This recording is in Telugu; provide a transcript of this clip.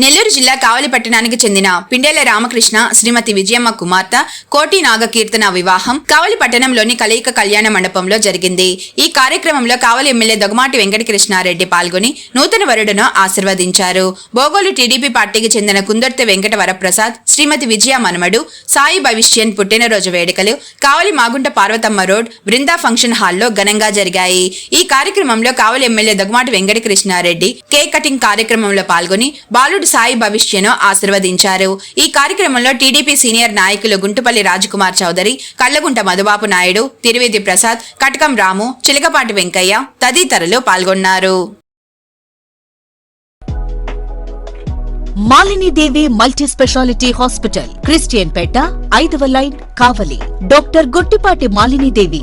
నెల్లూరు జిల్లా కావలి పట్టణానికి చెందిన పిండేల రామకృష్ణ శ్రీమతి విజయమ్మ కుమార్తె కోటి నాగకీర్తన వివాహం కావలి పట్టణంలోని కలయిక కళ్యాణ మండపంలో జరిగింది. ఈ కార్యక్రమంలో కావలి ఎమ్మెల్యే దొగమాటి వెంకటకృష్ణారెడ్డి పాల్గొని నూతన వరుడును ఆశీర్వదించారు. బోగోలు టీడీపీ పార్టీకి చెందిన కుందర్తె వెంకట వరప్రసాద్ శ్రీమతి విజయ మనమడు సాయి భవిష్యన్ పుట్టినరోజు వేడుకలు కావలి మాగుంట పార్వతమ్మ రోడ్ బృందా ఫంక్షన్ హాల్లో ఘనంగా జరిగాయి. ఈ కార్యక్రమంలో Kavali MLA Dogamati Venkatakrishnareddy cake cutting కార్యక్రమంలో పాల్గొని బాలు బాలుడు సాయి భవిష్యను ఆశీర్వదించారు. ఈ కార్యక్రమంలో టీడీపీ సీనియర్ నాయకులు గుంటుపల్లి రాజకుమార్ చౌదరి కళ్ళగుంట మధుబాబు నాయుడు తిరువేది ప్రసాద్ కటకం రాము చిలకపాటి వెంకయ్య తదితరులు పాల్గొన్నారు. Malinidevi multi specialty hospital Christian Peta ఐదవ line Kavali. Doctor Guttipati Malinidevi